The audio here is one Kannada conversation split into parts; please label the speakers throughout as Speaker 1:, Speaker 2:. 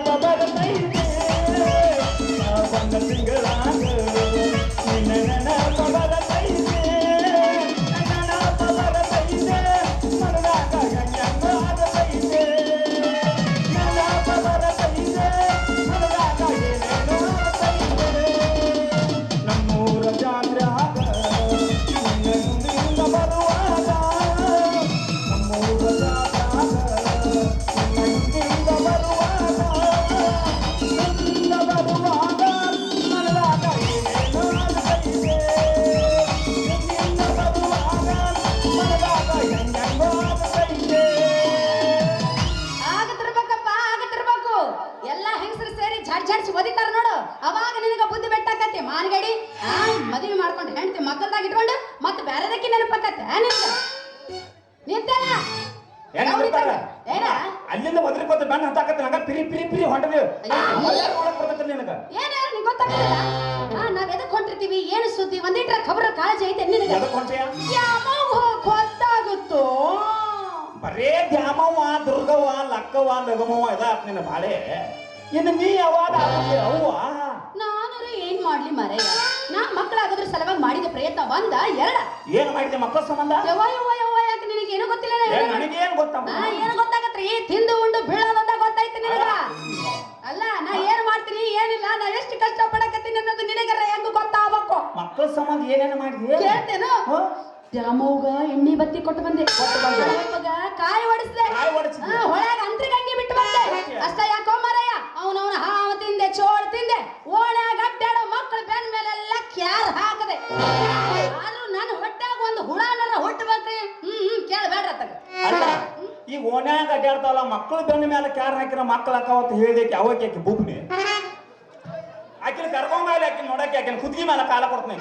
Speaker 1: பரத்தை ಮಾನ್ಗಡಿ ಆ ಮದುವೆ ಮಾಡ್ಕೊಂಡು ಹೆಂಡತಿ ಮಕ್ಕಳದಾಗ ಇಟ್ಕೊಂಡು ಮತ್ತೆ ಬೇರೆದಕ್ಕೆ ನಿನ್ಗ? ನಿಂತಲ್ಲ
Speaker 2: ಏನ್ ಅಲ್ಲಿಂದ ಒದ್ರಿಕೊತ ಬೆನ್ನ ಹತ್ತಾಕತ್ತ ನಂಗ ಪಿರಿ ಪಿರಿ ಪಿರಿ ಹೊಂಟದೆ. ನೋಡಕ್ ಬರ್ತೈತಿ ನಿನಗ.
Speaker 1: ಏನ ನಿಂಗೆ ಗೊತ್ತಾಗಲ್ಲ ಆ ನಾವ್ ಎದಕ್ ಹೊಂಟಿರ್ತೀವಿ? ಏನು ಸುದ್ದಿ? ಒಂದಿಟ್ರ ಖಬರ ಕಾಳಜಿ ಐತೆ ನಿನಗ?
Speaker 2: ಎದಕ್ ಹೊಂಟೆಯ?
Speaker 1: ಯಾವಾಗ ಗೊತ್ತಾಗುತ್ತೋ?
Speaker 2: ಬರೇ ದ್ಯಾಮವ್ವ ದುರ್ಗವ್ವ ಲಕ್ಕವ್ವ ಲಗಮವ್ವ ಇದ ನಿನ್ನ ಬಾಳೆ. ಇನ್ನು ನೀ ಯಾವಾಗ ಆಗುತ್ತೆ ಅವ್ವ?
Speaker 1: ನಾನರ ಏನ್ ಮಾಡ್ಲಿ ಮರೆಯ ನಾ ಮಕ್ಕಳಾಗೋದ್ರ ಸಲುವಾಗಿ ಮಾಡಿದ ಪ್ರಯತ್ನ ಒಂದ ಎರಡ.
Speaker 2: ಏನ್ ಮಾಡಿದೆ ಮಕ್ಕಳ ಸಂಬಂಧ?
Speaker 1: ಯವ್ವ ಯವ್ವ ಯವ್ವ ಯಾಕೆ ನಿನಗೆ ಏನು ಗೊತ್ತಿಲ್ಲ?
Speaker 2: ನನಗೇನ್ ಗೊತ್ತಮ್ಮ?
Speaker 1: ಆ, ಏನು ಗೊತ್ತಾಗತ್ರಿ? ತಿಂದು ಉಂಡು ಬೀಳೋದಂತ ಗೊತ್ತಾಯ್ತು ನಿನಗ. ಅಲ್ಲ. ನಾ ಏನ್ ಮಾಡ್ತೀನಿ? ಏನಿಲ್ಲ ನಾ ಎಷ್ಟು ಕಷ್ಟ ಪಡಕತ್ತೀನಿ ಅನ್ನೋದು ನಿನಗರ ಹೆಂಗ್ ಗೊತ್ತಾಗಬೇಕು?
Speaker 2: ಮಕ್ಕಳ ಸಂಬಂಧ ಏನೇನ್ ಮಾಡಿದೆ?
Speaker 1: ಕೇಳ್ತೇನು.
Speaker 2: ಹ?
Speaker 1: ದ್ಯಾಮವ್ಗ ಎಣ್ಣೆ ಬತ್ತಿ ಕೊಟ್ಟು ಬಂದೆ.
Speaker 2: ಕೊಟ್ಟು ಬಂದೆ.
Speaker 1: ಅಪ್ಪಗ ಕಾಯಿ ಹೊಡಿಸ್ದೆ
Speaker 2: ಕಾಯಿ ಹೊಡ್ಸಿದ್ದೆ.
Speaker 1: ಹೊಳ್ಯಾಗ ಅಂತ್ರಿಗಂಗಿ ಬಿಟ್ಟು ಬಂದೆ. ಅಷ್ಟ ಯಾಕೋ ಮರಯ್ಯ ಅವನವನ ಹಾವು ತಿಂದೆ ಚೋಳ್ ತಿಂದೆ ಓಣ್ಯಾಗ ಅಡ್ಡಾಡೋ ಮಕ್ಕಳು ಬೆನ್ ಮೇಲೆಲ್ಲ ಕ್ಯಾರ್ ಹಾಕದೆ. ಆದ್ರೂ ನನ್ನ ಹೊಟ್ಟಾಗ ಒಂದು ಹುಳನರ ಹುಟ್ಟಬೇಕ್ರಿ? ಹ್ಮ್ ಹ್ಮ್ ಕೇಳಬೇಡ್ರ ತಗ
Speaker 2: ಅಲ್ಲ ಈಗ ಓಣ್ಯಾಗ ಅಡ್ಡಾಡ್ತಾವಲ್ಲ ಮಕ್ಕಳು ಬೆನ್ನ ಮೇಲೆ ಕ್ಯಾರ್ ಹಾಕಿರ ಮಕ್ಕಳ ಅಕ್ಕವತ್ತು ಹೇಳಿದಕ್ಕೆ ಅವಕ್ಕೆ ಆಕೆ ಬುಬ್ನಿ ಆಕಿನ ಕರ್ಕೊಂಡ್ ಮೇಲೆ ಆಕಿನ ನೋಡಕ್ಕೆ ಆಕಿನ ಕುದ್ಗಿ ಮೇಲೆ ಕಾಲ ಕೊಡ್ತೀನಿ.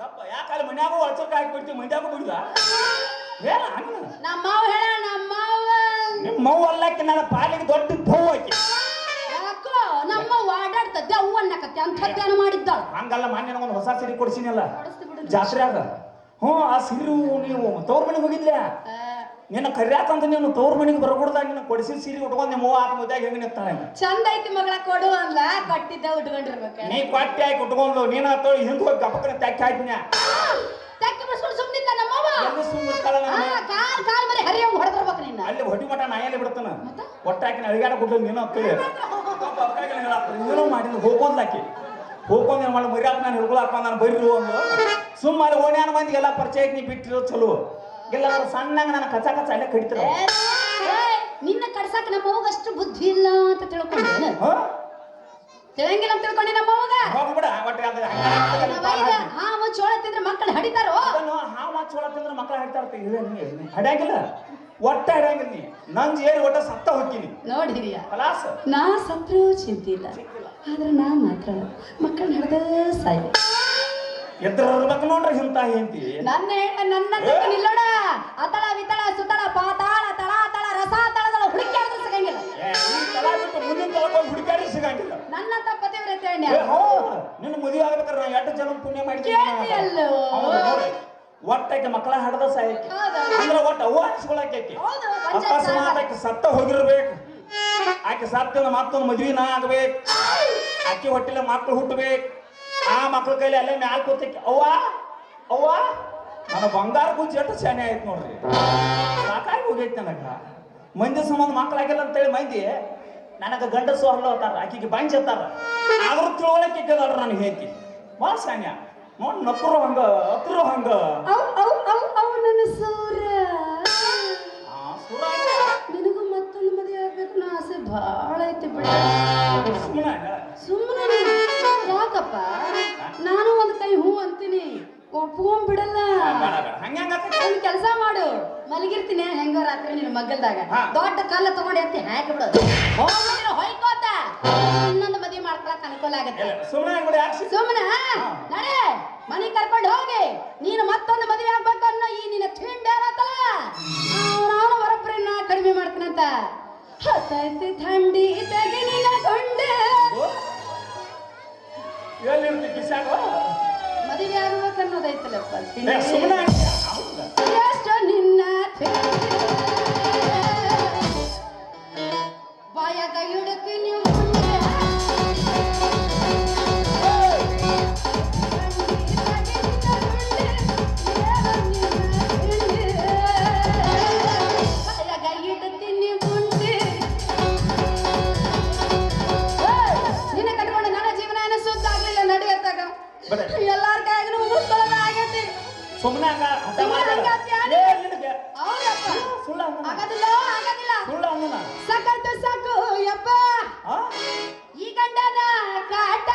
Speaker 2: ದಪ್ಪ ಯಾಕಲ್ಲಿ ಮನ್ಯಾಗೂ ಒಳಸಕ್ಕೆ ಹಾಕಿ ಬಿಡ್ತೀವಿ ಮಂಡ್ಯಾಗೂ ಬಿಡುದ? ಏನ
Speaker 1: ನಮ್ಮ ಹೇಳ ನಮ್ಮವ
Speaker 2: ನಿಮ್ಮ ಮೌ ಅಲ್ಲಕ್ಕೆ ನನ್ನ ಪಾಲಿಗೆ ದೊಡ್ಡ ಭೂ ಆಕಿ
Speaker 1: ಯಾಕೋ ನಮ್ಮ ಓಡಾಡ್ತ ಅವ್ವ ಅನ್ನಕತ್ತೆ ಅಂಥದ್ದೇನು ಮಾಡಿದ್ದಾಳು.
Speaker 2: ಹಂಗಲ್ಲ ಮಾನ್ಯ ಒಂದು ಹೊಸ ಸಿರಿ ಕೊಡ್ಸಿನಲ್ಲ
Speaker 1: ಅದ
Speaker 2: ಜಾತ್ರೆಯಾಗ ಹ್ಞೂ ಆ ಸಿರಿ ನೀವು ತವ್ರ ಮನೆಗೆ ಹೋಗಿದ್ಲೆ
Speaker 1: ಆ,
Speaker 2: ನಿನ್ನ ಕರ್ಯಾಕಂತ ನೀನು ತವ್ರ ಮನೆಗೆ ಬರಕೂಡ್ದಾಗ ನಿನ್ನ ಕೊಡಿಸಿ ಸೀರೆ ಉಟ್ಕೊಂಡು ನಿಮ್ಮ ಆತ್ ಮುದ್ದಾಗ ಹೆಂಗೆ ನಿಂತಾಳೆ?
Speaker 1: ಚಂದ ಐತಿ ಮಗಳ ಕೊಡು ಅಲ್ಲ ಕೊಟ್ಟಿದ್ದ ಉಟ್ಕೊಂಡಿರ್ಬೇಕು
Speaker 2: ನೀ ಕೊಟ್ಟೆ ಹಾಕಿ ಉಟ್ಕೊಂಡು ನೀನು ತೋಳಿ ಹಿಂದೆ ಹೋಗಿ ಗಪ್ಪಕನ ತೆಕ್ಕಿ ಹಾಕಿನ
Speaker 1: ತಕ್ಕಿ ಬಿಡ್ಸ್ಕೊಂಡು ಸುಮ್ಮನಿದ್ದ ನಮ್ಮವ
Speaker 2: ಎಲ್ಲಿ ಸುಮ್ಮನೆ
Speaker 1: ಕಾಲ್ ಕಾಲ್ ಮರಿ ಹೊಡೆದಿರ್ಬೇಕು ನಿನ್ನ.
Speaker 2: ಅಲ್ಲಿ ಹೊಡಿ ಮಟ ನಾಯಲ್ಲಿ ಬಿಡ್ತಾನ
Speaker 1: ಮತ್ತೆ?
Speaker 2: ಒಟ್ಟಾಕಿನ ಅಳಿಗಾಡ ಕೊಟ್ಟು ನೀನು ಅಕ್ಕಲಿ ನೀನು ಮಾಡಿದ ಹೋಗೋದ್ಲಾಕಿ ಹೋಗ್ಕೊಂಡು ಏನು ಮಾಡಿ ಮರ್ಯಾದ ನಾನು ಹಿಡ್ಕೊಳಪ್ಪ ನಾನು ಬರ್ರಿ ಒಂದು ಸುಮ್ಮ ಅಲ್ಲಿ ಓಣ್ಯಾನ ಮಂದಿ ಎಲ್ಲ ಪರಿಚಯ ನೀ ಬಿಟ್ಟಿರೋ ಚಲೋ. ಇಲ್ಲ ಸಣ್ಣಂಗ ನಾನು ಕಚ ಕಚ ಅಲ್ಲೇ ಕಡಿತಾರೆ.
Speaker 1: ನಿನ್ನ ಕಡ್ಸಾಕ ನಮ್ಮ ಅಷ್ಟು ಬುದ್ಧಿ ಇಲ್ಲ ಅಂತ ತಿಳ್ಕೊಂಡೇನ ತಿಳಂಗಿಲ್ಲ ಅಂತ ತಿಳ್ಕೊಂಡಿ ನಮ್ಮ ಅವ್ಗ?
Speaker 2: ಹೋಗ್ಬಿಡ ಒಟ್ಟು ಅದು
Speaker 1: ನಾವೈದ ಹಾವು ಚೋಳ ತಿಂದ್ರೆ ಮಕ್ಕಳು ಹಡಿತಾರೋ?
Speaker 2: ಅದನ್ನು ಹಾವ ಚೋಳ ತಿಂದ್ರೆ ಮಕ್ಕಳು ಹಡಿತಾರ ಹಡ್ಯಾಂಗಿಲ್ಲ ಒಟ್ಟ ಹಡ್ಯಾಂಗಿಲ್ಲ ನೀ. ನಂಜ್ ಏರಿ ಒಟ್ಟ ಸತ್ತ ಹೋಗ್ತೀನಿ
Speaker 1: ನೋಡಿ ಹಿರಿಯ.
Speaker 2: ಕಲಾಸ.
Speaker 1: ನಾ ಸತ್ರು ಚಿಂತೆ ಇಲ್ಲ ಆದ್ರೆ ನಾ ಮಾತ್ರ ಮಕ್ಕಳನ್ನ ಹಡ್ದ ಸಾಯ
Speaker 2: ಎದ್ರ ನೋಡ್ರಿ ಇಂತ ಹೇಂತಿ
Speaker 1: ನನ್ನ ಹೆಣ್ಣ ನನ್ನ ನಿಲ್ಲೋಣ ಅತಳ ವಿತಳ ಸುತಳ.
Speaker 2: ಹೋಗಿ ಹುಡುಕಾಡಿ ಸಿಗಂಗಿಲ್ಲ.
Speaker 1: ನನ್ನ.
Speaker 2: ನಿನ್ನ ಮದುವೆ ಆಗ್ಬೇಕಾದ್ರೆ ನಾ ಎಷ್ಟು ಜನ ಪುಣ್ಯ ಮಾಡಿದ್ದೀನಿ
Speaker 1: ಒಟ್ಟಕ್ಕೆ
Speaker 2: ಒಟ್ಟಾಕೆ ಮಕ್ಕಳ ಹಡದ ಸಾಯಕ್ಕೆ. ಅಂದ್ರೆ ಒಟ್ಟು ಅವ್ವ
Speaker 1: ಪಂಚಾಯ್ತಿ
Speaker 2: ಅಕಸ್ಮಾತ್ ಆಕೆ ಸತ್ತ ಹೋಗಿರ್ಬೇಕು. ಆಕೆ ಸತ್ತಿನ ಮತ್ತೊಂದು ಮದ್ವಿ ನಾ ಆಗ್ಬೇಕು. ಆಕೆ ಹೊಟ್ಟಿಲ ಮಕ್ಕಳು ಹುಟ್ಟಬೇಕು. ಆ ಮಕ್ಕಳ ಕೈಲಿ ಅಲ್ಲೇ ಮ್ಯಾಲ ಕೂತಕ್ಕೆ ಅವ್ವ ಅವ್ವ ನನ್ನ ಬಂಗಾರ ಗುಜ್ಜಿ ಎಷ್ಟು ಶಾನೆ ಆಯ್ತು ನೋಡ್ರಿ. ಸಾಕಾಗಿ ಹೋಗೈತಿ ನನಗ. ಮಂದಿ ಸಂಬಂಧ ಮಕ್ಕಳಾಗಿಲ್ಲ ಅಂತೇಳಿ ಮಂದಿ ನನಗೆ ಗಂಡಸು ಹಲ್ಲೋತಾರ ಆಕಿಗೆ ಬಾಂಚ್ ಹತ್ತಾರ ಆದ್ರೂ ತಿಳುವಳಿಕೆ ಕೇಳಾರ ನನಗೆ ಹೇಳ್ತಿ. ಭಾಳ ಶಾನ್ಯ ನೋಡ್ ನಕ್ಕರು ಹಂಗ ಹತ್ರು ಹಂಗ.
Speaker 1: ನನ್ನ ಸೂರ. ನಿನಗೂ ಮತ್ತೊಂದು ಮದುವೆ ಆಗ್ಬೇಕು ನಾ ಆಸೆ ಭಾಳ ಐತಿ ಬಿಡ.
Speaker 2: ಸುಮ್ಮನೆ
Speaker 1: ಸುಮ್ಮನೆ ಯಾಕಪ್ಪ? ನಾನು ಒಂದು ಕೈ ಹೂ ಅಂತೀನಿ. ಒಪ್ಕೊಂಡ್ ಬಿಡಲ್ಲ.
Speaker 2: ಬೇಡ ಬೇಡ. ಹಂಗ
Speaker 1: ಒಂದ್ ಕೆಲಸ ಮಾಡು. ಮಲಗಿರ್ತೀನಿ ಹೆಂಗೋ ರಾತ್ರಿ ನಿನ್ನ ಮಗ್ಗಲ್ದಾಗ. ದೊಡ್ಡ ಕಲ್ಲ ತಗೊಂಡು ಎತ್ತಿ ಹಾಕಿ ಬಿಡೋದು ಅನುಕೂಲ ಆಗತ್ತೆ.
Speaker 2: ಸುಮ್ಮನೆ ಕೂಡ
Speaker 1: ಸುಮ್ಮನೆ ನಡೆ ಮನೆ ಕರ್ಕೊಂಡು ಹೋಗಿ. ನೀನು ಮತ್ತೊಂದು ಮದುವೆ ಆಗ್ಬೇಕು ಅನ್ನೋ ಈ ನಿನ್ನ ಥೀಮ್ ಏನತ್ತಲ್ಲ ಅವನು ಹೊರಬ್ರನ್ನ ಕಡಿಮೆ ಮಾಡ್ತಾನಂತ. ಹತ್ತೈತಿ ಥಂಡಿ ತೆಗಿ ನಿನ್ನ ಗೊಂಡೆ. ಮದುವೆ ಆಗ್ಬೇಕು ಅನ್ನೋದೈತಲ್ಲಪ್ಪ.
Speaker 2: ಸುಮ್ಮನೆ
Speaker 1: ಎಲ್ಲಾರ ಮುಗಿಸ್ಕೊಳ್ಳೋದು ಆಗೈತಿ
Speaker 2: ಸುಮ್ಮನೆ ಹಂಗ ಹಠ ಮಾಡ್ಬೇಡ. ಏ, ನಿನಗೆ.
Speaker 1: ಹೌದಪ್ಪ.
Speaker 2: ಸುಳ್ಳು ಅಂದನ
Speaker 1: ಆಗೋದಿಲ್ಲ ಆಗೋದಿಲ್ಲ
Speaker 2: ಸುಳ್ಳು ಅಂದನ
Speaker 1: ಸಾಕಂತ ಸಾಕು ಯಪ್ಪ.
Speaker 2: ಆ?
Speaker 1: ಈ ಗಂಡನ ಕಾಟ.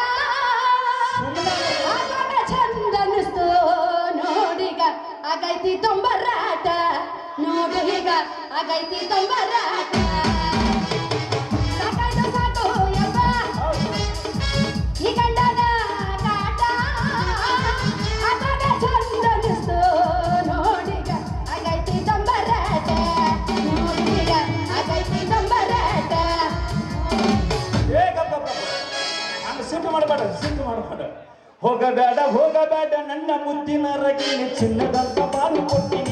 Speaker 2: ಸುಮ್ಮನೆ
Speaker 1: ಆಗಾಗ ಚಂದ ಅನ್ನಿಸ್ತು ನೋಡೀಗ ಆಗೈತಿ ತೊಂಬರಾಟ. ನೋಡು ಈಗ ಆಗೈತಿ ತೊಂಬರಾಟ.
Speaker 2: ಹೋಗಬೇಡ ಹೋಗಬೇಡ ನನ್ನ ಮುದ್ದಿನ ರಗಿನ ಚಿನ್ನದಂತ ಬಾಳು ಕೊಟ್ಟಿನಿ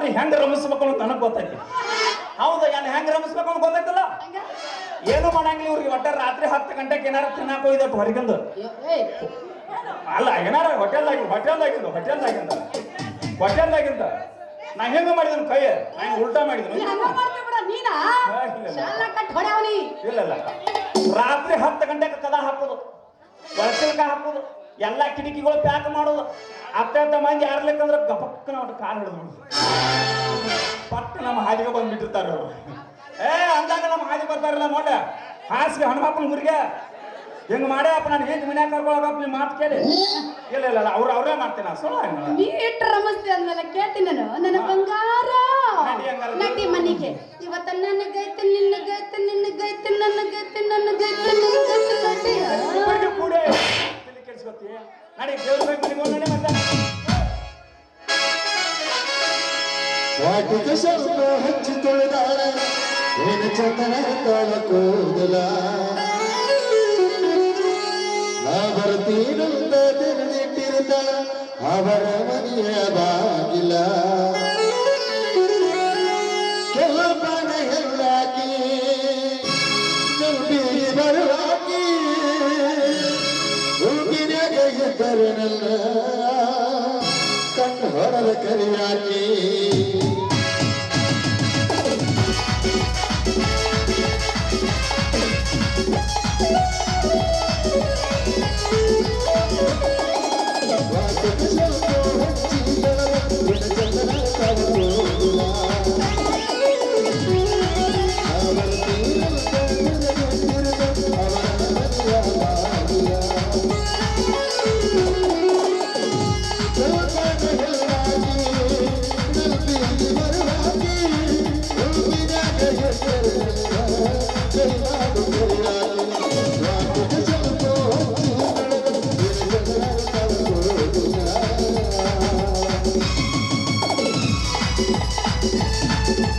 Speaker 2: ರಾತ್ರಿ ಹೆಂಗ್ ರಮಿಸ್ಬೇಕು ಅಂತ ನನಗೆ ಗೊತ್ತೈತಿ. ಹೌದು ಏನು ಹೆಂಗ್ ರಮಿಸ್ಬೇಕು ಅಂತ ಗೊತ್ತೈತಲ್ಲ? ಏನು ಮಾಡಂಗಿಲ್ಲ ಇವ್ರಿಗೆ ಒಟ್ಟ ರಾತ್ರಿ ಹತ್ತು ಗಂಟೆಗೆ ಏನಾರ ತಿನ್ನಾಕ ಹೋಯ್ದಟ್ಟು ಹೊರಗಿಂದು. ಅಲ್ಲ ಏನಾರ ಹೋಟೆಲ್ದಾಗಿ ಹೋಟೆಲ್ದಾಗಿಂದ ಹೋಟೆಲ್ದಾಗಿಂದ. ಹೋಟೆಲ್ದಾಗಿಂದ. ನಾ ಹೆಂಗ ಮಾಡಿದನು ಕೈ? ನಾ ಹೆಂಗ ಉಲ್ಟಾ ಮಾಡಿದನು?
Speaker 1: ಹೊಡ್ಯಾವನಿ
Speaker 2: ಇಲ್ಲ ಇಲ್ಲ. ರಾತ್ರಿ ಹತ್ತು ಗಂಟೆಗೆ ಕದ ಹಾಕೋದು. ಒಳಸಿಲ್ಕ ಹಾಕೋದು. ಎಲ್ಲ ಕಿಟಕಿಗಳು ಪ್ಯಾಕ್ ಮಾಡೋದು. ಅತ್ಯಂತ ಮಂದಿ ಯಾರ್ಲಿಕ್ಕಂದ್ರೆ ಗಪಕ್ಕನ ನೋಡ್ರಿ ಕಾಲು ಹಿಡಿದು ಪಟ್ಟ ನಮ್ಮ ಹಾದಿಗೆ ಬಂದ್ಬಿಟ್ಟಿರ್ತಾರ ಅವರು ಏ ಅಂದಾಗ ನಮ್ಮ ಹಾದಿ ಬರ್ತಾರಲ್ಲ ನೋಡ ಹಾಸಿಗೆ ಹನುಮಪ್ಪನ ಗುರಿಗೆ. ಹೆಂಗ್ ಮಾಡೇ ಅಪ್ಪ ನಾನು ಹೇಗೆ ಮನ್ಯಾಗ ಕರ್ಕೊಳಗಪ್ಪ ನಿಮ್ಮ ಮಾತು ಕೇಳಿ. ಇಲ್ಲ ಇಲ್ಲ ಇಲ್ಲ ಅವ್ರು ಅವರೇ ಮಾಡ್ತೀನಿ ಸುಳ್ಳು
Speaker 1: ನೀ ಇಟ್ಟು ರಮಸ್ತಿ ಅಂದ್ಮೇಲೆ ಕೇಳ್ತೀನಿ ನಾನು. ನನ್ನ ಬಂಗಾರ.
Speaker 2: ನಿನ್ನ ಹಂಗಾರೆ.
Speaker 1: ನಟಿ ಮನಿಗೆ. ನನ್ನ ನನಗೈತೆ ನಿನ್ನಗೈತೆ ನಿನ್ನಗೈತೆ ನನ್ನ ನನಗೈತೆ
Speaker 2: ನಡಿ, ದೇವ್ರ ಬಗ್ಗೆ ಹೋಗ್ ನಡಿ ಮತ್ತೆ.
Speaker 3: ವಾಟಿಕ ಸ್ವಲ್ಪ ಹಚ್ಚಿ ತೊಳೆದಾಳ. ಏನು ಚಂದನ ತಾಳ ಕೂದಲ. ನಾ ಬರ್ತೀನಂತ ತೆರೆದಿಟ್ಟಿರುತ್ತ ಅವರ ಮನೆಯ ಬಾಗಿಲ. વરદ કર્યાની thank you